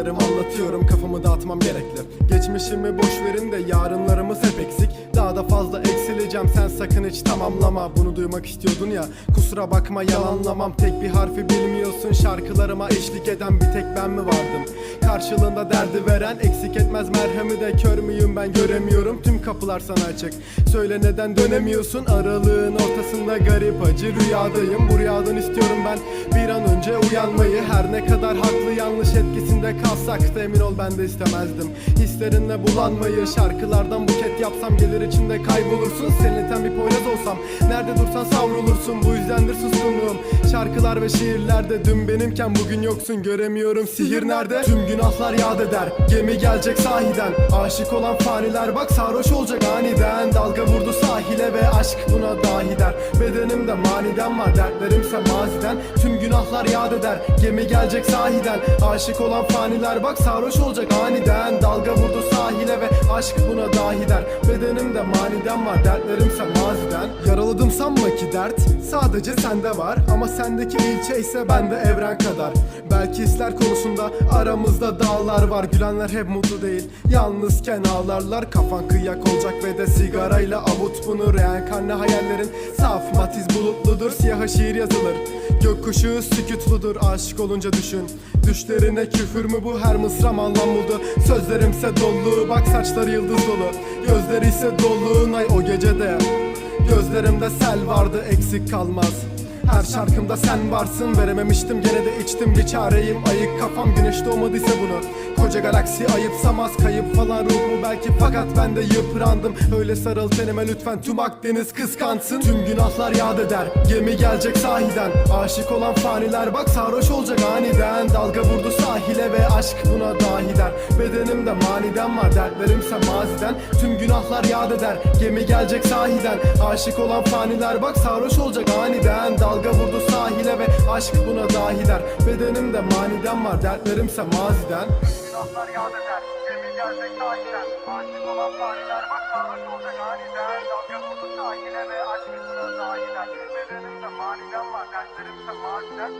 Sözlerim anlatıyorum kafamı dağıtmam gerekli. Geçmişimi boş verin de yarınlarımız hep eksik. Daha da fazla eksileceğim sen sakın hiç tamamlama. Bunu duymak istiyordun ya kusura bakma yalanlamam. Tek bir harfi bilmiyorsun şarkılarıma eşlik eden bir tek ben mi vardım? Karşılığında derdi veren eksik etmez merhemi de Kör müyüm ben göremiyorum. Tüm kapılar sana açık. Söyle neden dönemiyorsun? Aralığın ortasında garip acı rüyadayım. Bu rüyadan istiyorum ben bir an önce uyanmayı. Her ne kadar haklı yanlış etkisinde kalsak da emin ol ben de istemezdim. Hislerinle bulanmayı şarkılardan buket yapsam gelir içinde kaybolursun. Seninleten bir poyraz olsam nerede dursan savrulursun. Bu yüzdendir suskunluğum. Şarkılar ve şiirlerde dün benimken bugün yoksun. Göremiyorum sihir nerede? Tüm günahlar yad eder. Gemi gelecek sahiden. Aşık olan faniler bak sarhoş olacak aniden. Dalga vurdu sahile ve aşk buna dahi der Bedenimde maniden var dertlerimse maziden. Tüm günahlar yad eder. Gemi gelecek sahiden. Aşık olan faniler bak sarhoş olacak aniden. Dalga vurdu sahile ve aşk buna dahi der. Bedenimde maniden var dertlerimse maziden. Yaraladım sanma ki dert sadece sende var. Ama sendeki ilçe ise bende evren kadar. Belki hisler konusunda aramızda dağlar var. Gülenler hep mutlu değil. Yalnızken ağlarlar Kafan kıyak olacak ve de sigarayla avut bunu Reenkarne hayallerin. Saf matiz bulutludur Siyaha şiir yazılır. Gökkuşağı sükutludur aşık olunca düşün Düşlerine küfür mü bu? Her mısram anlam buldu Sözlerimse dolu bak saçları yıldız dolu. Gözleri ise dolu ay o gecede. Gözlerimde sel vardı eksik kalmaz. Her şarkımda sen varsın Verememiştim gene de içtim. Bir çareyim Ayık kafam güneş doğmadıysa bunu Koca galaksi ayıpsamaz Kayıp falan ruh mu belki fakat ben de yıprandım. Öyle sarıl tenime lütfen tüm Akdeniz kıskansın. Tüm günahlar yad eder Gemi gelecek sahiden. Aşık olan faniler bak sarhoş olacak aniden. Dalga vurdu sahile ve aşk buna dahi der Bedenimde maniden var dertlerimse maziden. Tüm günahlar yad eder Gemi gelecek sahiden. Aşık olan faniler bak sarhoş olacak aniden. Dalga vurdu sahile ve aşk buna dahi der Bedenimde maniden var dertlerimse maziden Günahlar yad eder, gemi gelecek sahiden Aşık olan faniler bak sarhoş olacak aniden. Dalga vurdu sahile ve aşk buna dahiler Bedenimde maniden var, dertlerimse maziden